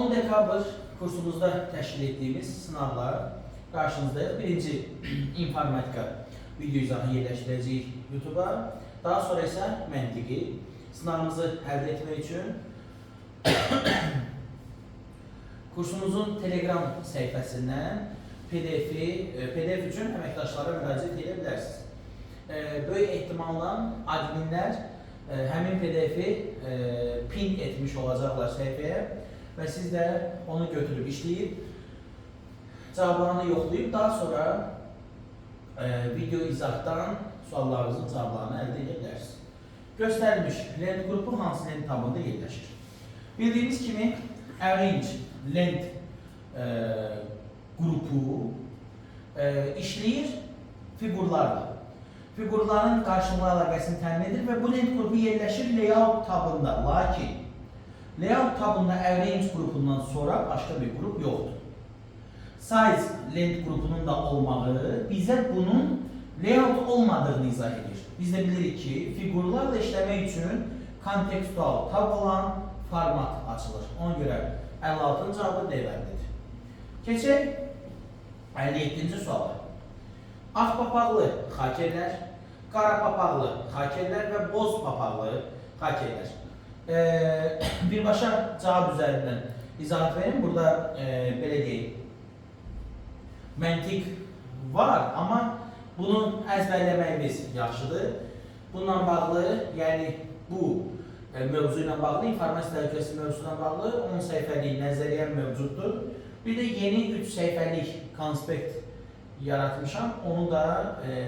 10 dekabr kursumuzda təşkil etdiyimiz sınavla qarşınızdayıq. Birinci informatika video izahı yerləşdirəcəyik YouTube-a. Daha sonra isə məntiqi sınavımızı əldə etmək üçün kursumuzun Telegram səhifəsindən PDF-i, e, PDF üçün əməkdaşlara müraciət edə bilərsiniz. E, Böyük ehtimalla adminlər e, həmin PDF-i pin etmiş olacaqlar səhifəyə və siz də onu götürüb işləyib cavablarını yoxlayıb daha sonra e, video izahdan suallarınızın cavablarını əldə edə bilərsiniz. Göstərilmiş lent qrupu hansı lent tabında yerləşir? Bildiyimiz kimi arrange lent e, qrupu e, işləyir fiqurlarla. Fiqurların qarşılıqlı əlaqəsini təmin edir və bu lent qrupu yerləşir layout tabında. Lakin layout tabında arrange qrupundan sonra başqa bir qrup yoxdur. Size lent qrupunun da olmağı bizə bunun layout olmadığını izah edir. Biz də bilirik ki, fiqurlarla işləmək üçün kontekstual tab olan format açılır. Ona görə 56-cı cavabı D-vərdidir. Keçək 57-ci suala. Ağ papaqlı xakerlər, qara papaqlı xakerlər və boz papaqlı xakerlər. Ee, birbaşa cavab üzərindən izahat verin. Burada e, belə deyək, məntiq var, amma bunu əzbərləməyimiz yaxşıdır. Bununla bağlı, yəni bu e, mövzu bağlı, informasiya təhlükəsi mövzusuna bağlı 10 səhifəlik nəzəriyyə mövcuddur. Bir də yeni 3 səhifəlik konspekt yaratmışam. Onu da e,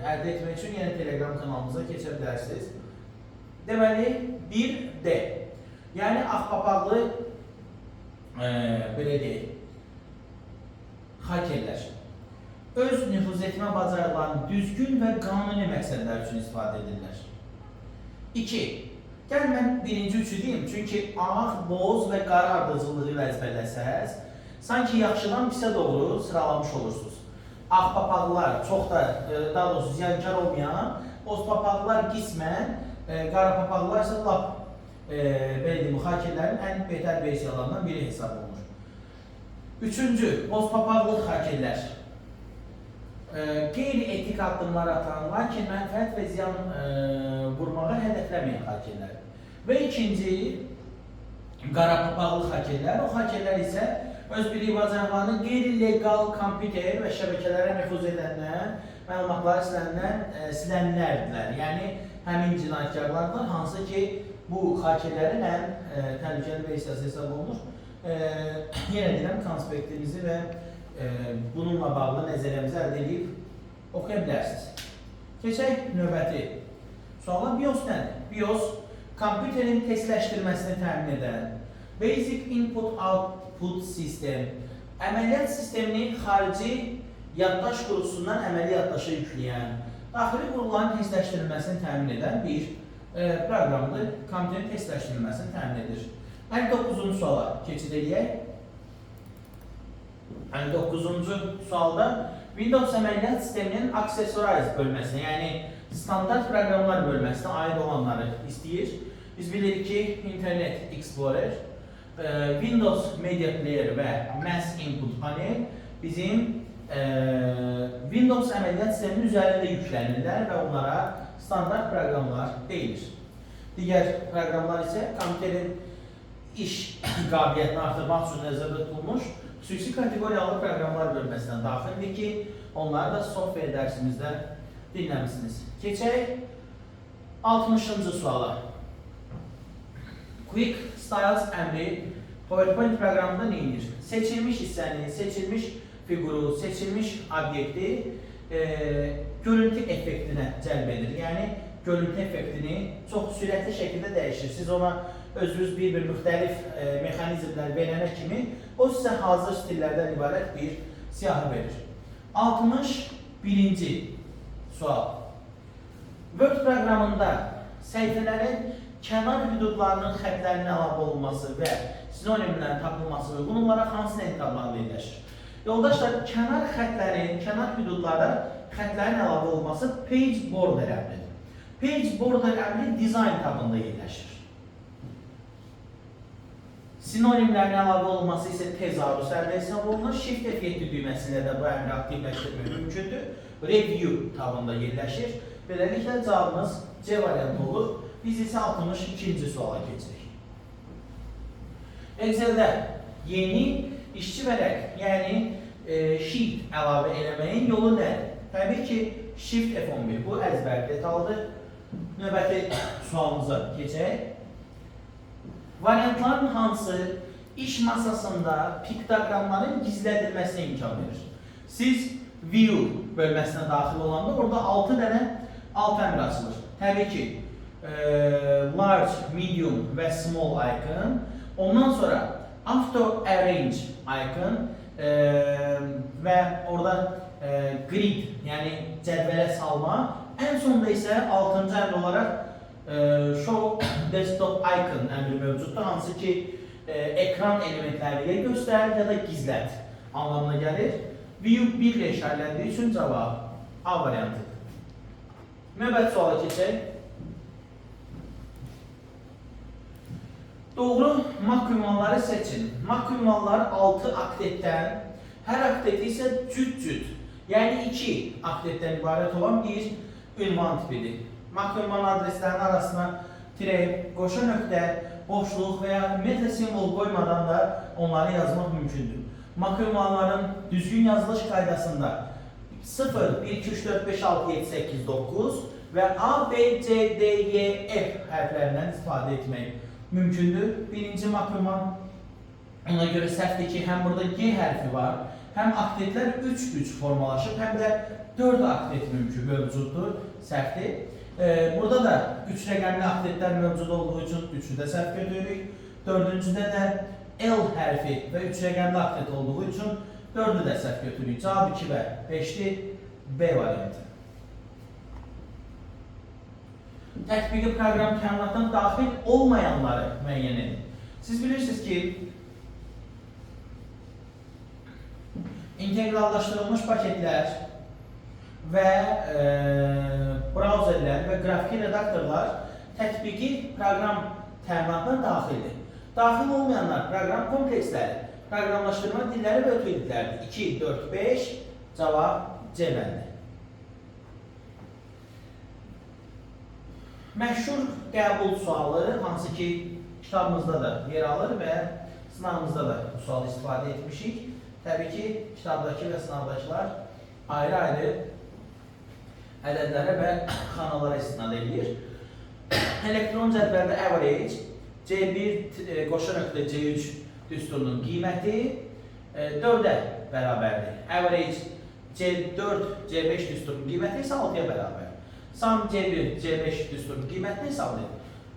əldə etmək üçün yenə Telegram kanalımıza keçə bilərsiniz. Deməli, 1D. Yəni ağ papaqlı e, belə deyək, hakerlər öz nüfuz etmə bacarıqlarını düzgün və qanuni məqsədlər üçün istifadə edirlər. 2. Gəl mən birinci üçü deyim, çünki ağ, boz və qara ardıcılığı ilə əzbərləsəz, sanki yaxşıdan pisə doğru sıralamış olursunuz. Ağ papaqlar çox da, e, daha doğrusu ziyankar olmayan, boz papaqlar qismən, e, qara papaqlar isə lap, e, belə deyim, hakerlərin ən betər versiyalarından biri hesab olunur. Üçüncü, boz papaqlı hakerlər. E, qeyri-etik addımlar atan, lakin mənfəət və ziyan e, vurmağa hədəfləməyən hakerlər. Və ikinci, qara papaqlı hakerlər. O hakerlər isə öz bilik bacarıqlarını qeyri-legal kompüter və şəbəkələrə nüfuz edəndən, məlumatları silənlər, e, silənlərdirlər. Yəni, həmin cinayətkarlardır, hansı ki, bu hakerlərin ən e, təhlükəli versiyası hesab olunur. E, yenə deyirəm, konspektimizi və e, bununla bağlı nəzəriyyəmizi əldə edib oxuya bilərsiniz. Keçək növbəti suala. BIOS nədir? BIOS kompüterin testləşdirməsini təmin edən Basic Input Output System əməliyyat sistemini xarici yaddaş qurucusundan əməli yaddaşa yükləyən, daxili qurğuların testləşdirilməsini təmin edən bir e, proqramdır. Kompüterin testləşdirilməsini təmin edir. 59-cu suala keçid edək. 59-cu sualda Windows əməliyyat sisteminin Accessorize bölməsinə, yəni standart proqramlar bölməsinə aid olanları istəyir. Biz bilirik ki, Internet Explorer, e, Windows Media Player və Mass Input Panel bizim e, Windows əməliyyat sisteminin üzərində yüklənirlər və onlara standart proqramlar deyilir. Digər proqramlar isə kompüterin iş qabiliyyətini artırmaq üçün nəzərdə tutulmuş xüsusi kateqoriyalı proqramlar bölməsindən daxildir ki, onları da software dərsimizdə dinləmisiniz. Keçək 60-cı suala. Quick Styles əmri PowerPoint proqramında nə edir? Seçilmiş hissəni, seçilmiş fiquru, seçilmiş obyekti e, görüntü effektinə cəlb edir. Yəni görüntü effektini çox sürətli şəkildə dəyişir. Siz ona özünüz bir-bir müxtəlif e, mexanizmlər verənə kimi o sizə hazır stillərdən ibarət bir siyahı verir. 61-ci sual. Word proqramında səhifələrin kənar hüdudlarının xətlərinin əlavə olunması və sinonimlərin tapılması uyğun olaraq hansı tabağında yerləşir? Yoldaşlar, kənar xətlərin, kənar hüdudlara xətlərin əlavə olması page border əmridir. Page border əmri design tabında yerləşir. Sinonimlərin əlavə olunması isə tezahür sərdə hesab olunur. Shift F7 düyməsi də bu əmri aktivləşdirmək mümkündür. Review tabında yerləşir. Beləliklə cavabımız C variantı olur. Biz isə 62-ci suala keçirik. Excel-də yeni işçi vərəq, yəni e, sheet əlavə eləməyin yolu nədir? Təbii ki, Shift F11 bu əzbər detaldır. Növbəti sualımıza keçək. Variantların hansı iş masasında piktoqramların gizlədilməsinə imkan verir? Siz view bölməsinə daxil olanda orada 6 dənə alt əmr açılır. Təbii ki, e, large, medium və small icon. Ondan sonra auto arrange icon e, və orada e, grid, yəni cədvələ salma. Ən sonda isə 6-cı əmr olaraq e, show desktop icon əmri mövcuddur, hansı ki e, ekran elementləri ya göstərir ya da gizlət anlamına gəlir. View 1 ilə işarələndiyi üçün cavab A variantıdır. Növbəti suala keçək. Doğru mak ünvanları seçin. Mak ünvanlar 6 aktetdən, hər akteti isə cüt-cüt, yəni 2 aktetdən ibarət olan bir ünvan tipidir. Mak ünvan adreslərinin arasına tire, qoşa nöqtə, boşluq və ya metr simvol qoymadan da onları yazmaq mümkündür. Mak ünvanların düzgün yazılış qaydasında 0, 1, 2, 3, 4, 5, 6, 7, 8, 9 və A, B, C, D, Y, F hərflərindən istifadə etmək mümkündür. Birinci makroman ona görə səhvdir ki, həm burada G hərfi var, həm aktetlər 3-3 formalaşıb, həm də 4 aktet mümkün mövcuddur, səhvdir. Ee, burada da 3 rəqəmli aktetlər mövcud olduğu üçün 3-ü də səhv götürürük. Dördüncüdə də L hərfi və 3 rəqəmli aktet olduğu üçün 4-ü də səhv götürürük. Cavab 2 və 5-dir, B variantı. Tətbiqi proqram təminatdan daxil olmayanları müəyyən edin. Siz bilirsiniz ki, inteqrallaşdırılmış paketlər və e, brauzerlər və qrafiki redaktorlar tətbiqi proqram təminatına daxildir. Daxil olmayanlar proqram kompleksləri, proqramlaşdırma dilləri və ötürüklərdir. 2, 4, 5 cavab C bəndi. Məşhur qəbul sualı, hansı ki kitabımızda da yer alır və sınavımızda da bu sualı istifadə etmişik. Təbii ki, kitabdakı və sınavdakılar ayrı-ayrı ədədlərə və xanalara istinad edir. Elektron cədvəldə average C1 e, qoşa nöqtə C3 düsturunun qiyməti e, 4-ə bərabərdir. Average C4 C5 düsturunun qiyməti isə 6-ya bərabər. Sam C1 C5 düsturunun qiymətini hesablayın.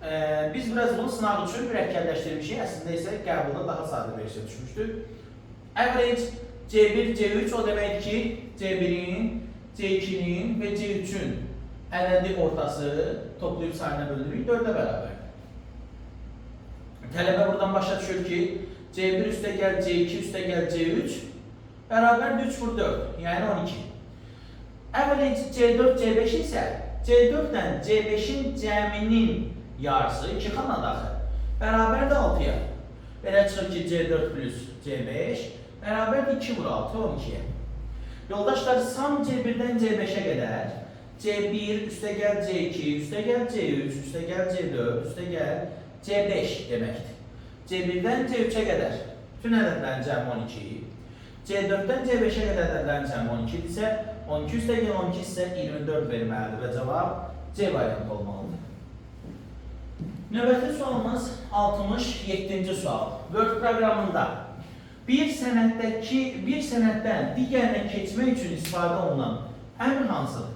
Ee, biz biraz bunu sınav üçün mürəkkəbləşdirmişik. Əslində isə qəbulda daha sadə versiya düşmüşdür. Average C1 C3 o deməkdir ki, C1-in, C2-nin və C3-ün ədədi ortası toplayıb sayına böldürürük 4-ə bərabər. Tələbə buradan başa düşür ki, C1 üstə gəl C2 üstə gəl C3 bərabər 3 vur 4, yəni 12. Average C4 C5 isə C4 ilə C5-in cəminin yarısı 2 xana daxil. Bərabər də 6-ya. Belə çıxır ki, C4 plus C5 bərabər 2 vur 6, 12-yə. Yoldaşlar, sam C1-dən C5-ə qədər C1 üstə gəl C2, üstə gəl C3, üstə gəl C4, üstə gəl C5 deməkdir. C1-dən C3-ə qədər bütün ədədlərin cəmi 12. C4-dən C5-ə qədər ədədlərin cəmi 12 isə 12 üstə gəl 12 isə 24 verməlidir və cavab C variantı olmalıdır. Növbəti sualımız 67-ci sual. Word proqramında bir sənətdəki bir sənətdən digərinə keçmək üçün istifadə olunan əmr hansıdır?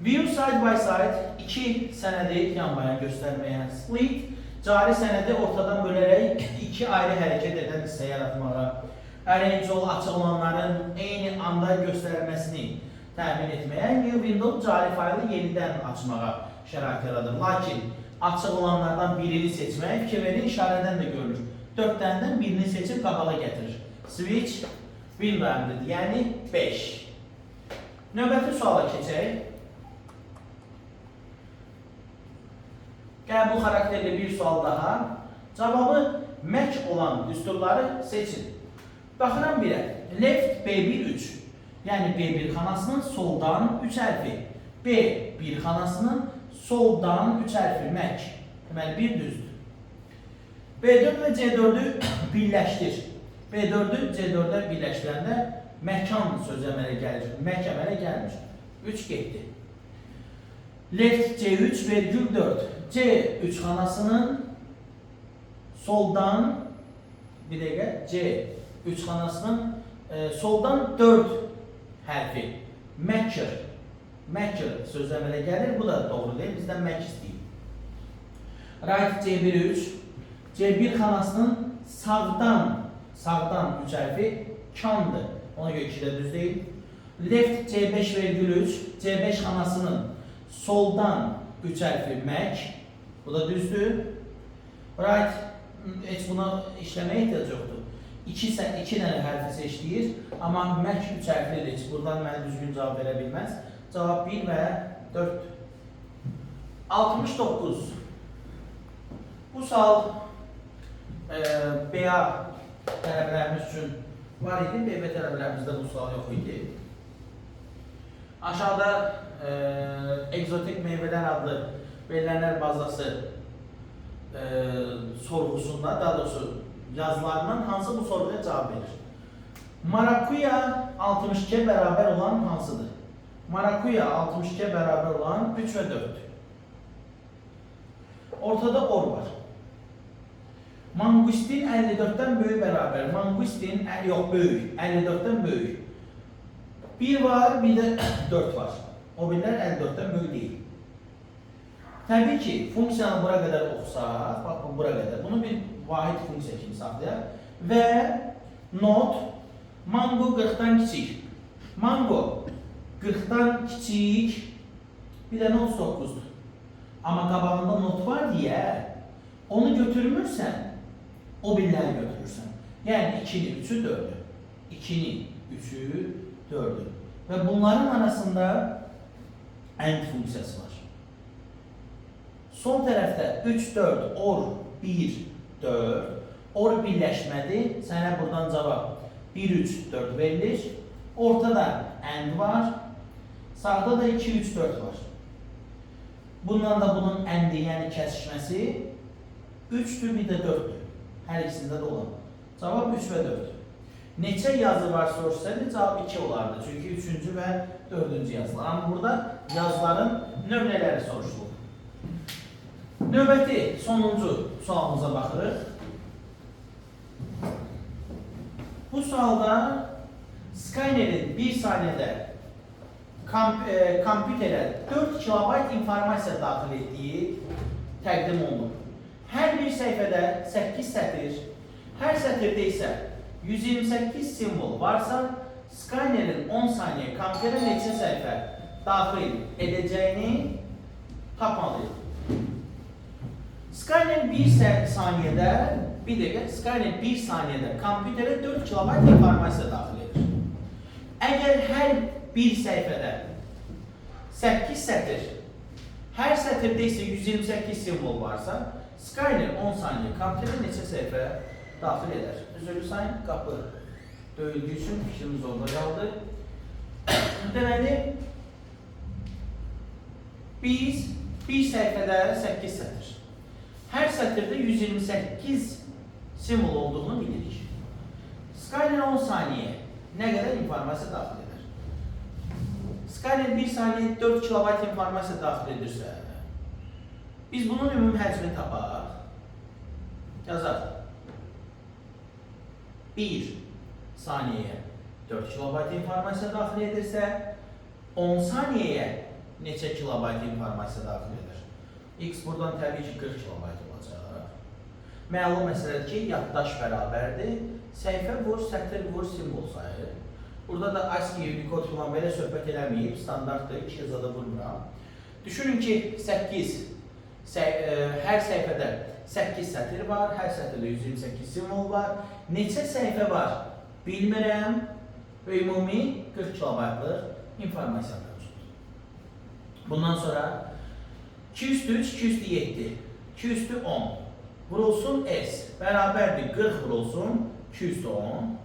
View side by side iki sənədi yan-bayan göstərməyə, split cari sənədi ortadan bölərək iki ayrı hərəkət edən hissə yaratmağa, arrange ol açıq olanların eyni anda göstərilməsini təmin etməyə, new window cari faylı yenidən açmağa şərait yaradır. Lakin açıq olanlardan birini seçməyə fikir verin, işarədən də görülür. Dörd dənədən birini seçib qabağa gətirir. Switch window əmridir, yəni 5. Növbəti suala keçək. Qəbul xarakterli bir sual daha. Cavabı mək olan düsturları seçin. Baxıram birə. Left B1 3. Yəni B1 xanasının soldan 3 hərfi. B1 xanasının soldan 3 hərfi mək. Deməli 1 düzdür. B4 və C4-ü birləşdir. B4-ü C4-ə birləşdirəndə məkan sözü əmələ gəlir. Mək əmələ gəlmir. 3 getdi. Left C3 vergül 4. C3 xanasının soldan bir dəqiqə C3 xanasının e, soldan 4 hərfi. Maker. Maker sözü əmələ gəlir. Bu da doğru deyil. Bizdən mək istəyir. Right C1 3. C1 xanasının sağdan sağdan 3 hərfi kandır. Ona görə 2 də düz deyil. Left C5 vergül 3. C5 xanasının soldan 3 hərfi mək. Bu da düzdür. Right heç buna işləməyə ehtiyac yoxdur. 2 2 dənə hərfi seçdiyir, amma mək 3 hərflidir. Heç buradan mənə düzgün cavab verə bilməz. Cavab 1 və 4. 69. Bu sual e, BA tələbələrimiz üçün var idi, BB tələbələrimizdə bu sual yox idi. Aşağıda e, egzotik meyvələr adlı verilənlər bazası e, sorğusunda, daha doğrusu yazılarından hansı bu sorğuya cavab verir? Marakuya 62'ye beraber olan hansıdır? Marakuya 62'ye beraber olan 3 ve 4. Ortada or var. Mangustin 54'ten büyük beraber. Mangustin yok büyük. 54'ten büyük. Bir var bir de 4 var. O birler 54'ten büyük değil. Təbii ki, funksiyanı bura qədər oxusaq, bax bu bura qədər, bunu bir vahid funksiya kimi saxlayaq və not mango 40-dan kiçik. Mango 40-dan kiçik bir də not 9-dur. Amma qabağında not var deyə onu götürmürsən, o birləri götürürsən. Yəni 2-ni, 3-ü, 4-ü. 2-ni, 3-ü, 4-ü. Və bunların arasında and funksiyası var. Son tərəfdə 3, 4, or 1, 4. Or birləşmədi. Sənə buradan cavab 1, 3, 4 verilir. Ortada and var. Sağda da 2, 3, 4 var. Bundan da bunun endi, yəni kəsişməsi 3-dür, bir də 4-dür. Hər ikisində də olan. Cavab 3 və 4. Neçə yazı var sorsaydı cavab 2 olardı. Çünki 3-cü və 4-cü yazılar. Amma burada yazıların nömrələri soruşulur. Növbəti sonuncu sualımıza baxırıq. Bu sualda Skyner'in bir saniyədə kamp, e, kompüterə 4 kilobayt informasiya daxil etdiyi təqdim olunur. Hər bir səhifədə 8 sətir, hər sətirdə isə 128 simvol varsa, Skyner'in 10 saniyə kompüterə neçə səhifə daxil edəcəyini tapmalıyıq. Skynet 1 sa- saniyədə, bir dəqiqə, Skynet 1 saniyədə kompüterə 4 kilobayt informasiya daxil edir. Əgər hər bir səhifədə 8 sətir, hər sətirdə isə 128 simvol varsa, Skynet 10 saniyə kompüterə neçə səhifə daxil edər? Üzrlü sayın, qapı döyüldüyü üçün fikrimiz orada qaldı. Deməli, biz bir səhifədə 8 sətir. Hər sətirdə 128 simvol olduğunu bilirik. Skynet 10 saniyə nə qədər informasiya daxil edər? Skynet 1 saniyə 4 kilobayt informasiya daxil edirsə, biz bunun ümumi həcmini tapaq. Yazaq. 1 saniyəyə 4 kilobayt informasiya daxil edirsə, 10 saniyəyə neçə kilobayt informasiya daxil edir? X buradan təbii ki 40 kilobayt olacaq. Məlum məsələdir ki, yaddaş bərabərdir. Səhifə vur, sətr vur, simvol sayı. Burada da ASCII Unicode filan belə söhbət eləməyib, standartdır, iki yazada vurmuram. Düşünün ki, 8 səh ə, hər səhifədə 8 sətr var, hər sətirdə 128 simvol var. Neçə səhifə var? Bilmirəm və ümumi 40 kilobaytlıq informasiya mövcuddur. Bundan sonra 2 üstü 3, 2 üstü 7, 2 üstü 10. vurulsun S bərabərdir 40 vurulsun 210.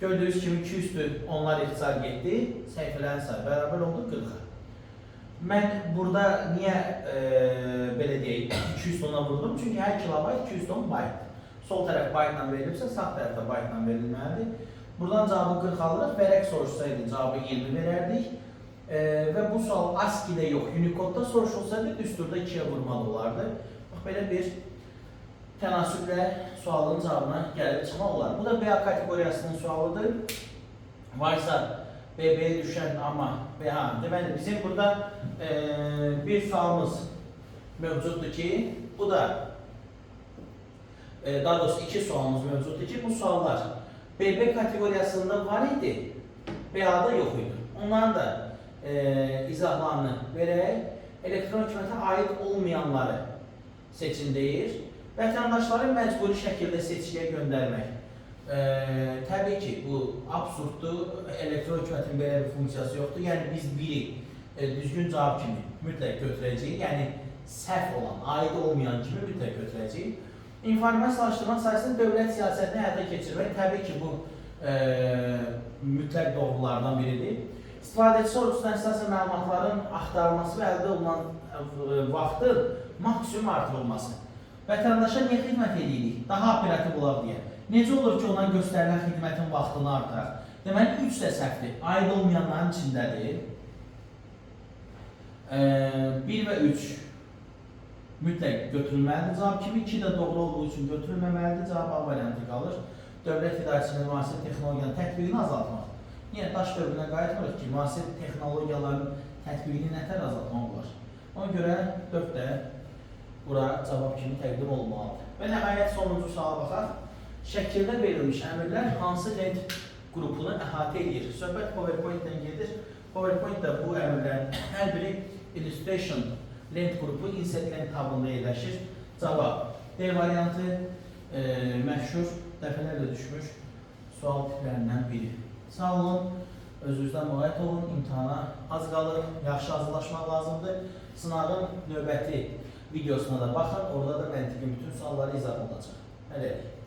Gördüyünüz kimi 200'dür onlar ixtisar getdi. Səhifələrin sayı bərabər oldu 40-a. Mən burada niyə e, belə deyək 200 tona vurdum? Çünki hər kilobayt 200 ton baytdır. Sol tərəf baytla verilibsə, sağ tərəfdə baytla verilməlidir. Buradan cavabı 40 alırıq. Bərək soruşsaydı cavabı 20 verərdik. E, və bu sual ASCII-də yox, Unicode-da soruşulsaydı düsturda 2-yə vurmalı olardı. Bax belə bir tənasüblə sualın cavabına gəlib çıxmaq olar. Bu da BA kateqoriyasının sualıdır. Varsa BB düşen ama BA. Deməli bizim burada eee, bir sualımız mevcutdur ki, bu da eee, daha doğrusu iki sualımız mevcutdur ki, bu suallar BB kategoriyasında var idi, BA'da yok idi. Onların da eee izahlarını vererek elektron hükümete ait olmayanları seçin deyir. Vətəndaşları məcburi şəkildə seçkiyə göndərmək. Ee, təbii ki, bu absurddur. Elektron hökumətin belə bir funksiyası yoxdur. Yəni biz biri e, düzgün cavab kimi mütləq götürəcəyik. Yəni səhv olan, aid olmayan kimi mütləq götürəcəyik. İnformasiyalaşdırma sayəsində dövlət siyasətini həyata keçirmək təbii ki, bu e, mütləq doğrulardan biridir. İstifadəçi sorğusuna əsasən məlumatların axtarılması və əldə olunan e, vaxtın maksimum artırılması. Vətəndaşa niyə xidmət edirik? Daha operativ olaq deyə. Necə olur ki, ona göstərilən xidmətin vaxtını artıraq? Deməli, 3 də səhvdir. Aid olmayanların içindədir. 1 və 3 mütləq götürülməlidir cavab kimi, 2 də doğru olduğu üçün götürülməməlidir, cavab A variantı qalır. Dövlət idarəsində müasir texnologiyanın tətbiqini azaltmaq. Niyə daş dövrünə qayıtmırıq ki, müasir texnologiyaların tətbiqini nətər azaltmaq olar? Ona görə 4 də bura cavab kimi təqdim olmalıdır. Və nəhayət sonuncu suala baxaq. Şəkildə verilmiş əmrlər hansı lent qrupunu əhatə edir? Söhbət PowerPoint-dən gedir. PowerPoint-da bu əmrlərin hər biri illustration lent qrupu insert lent tabında yerləşir. Cavab D variantı e, məşhur dəfələrlə düşmüş sual tiplərindən biri. Sağ olun, özünüzdən müğayət olun, imtihana az qalır, yaxşı hazırlaşmaq lazımdır. Sınavın növbəti videosuna da baxın, orada da məntiqin bütün sualları izah olacaq. Hələlik.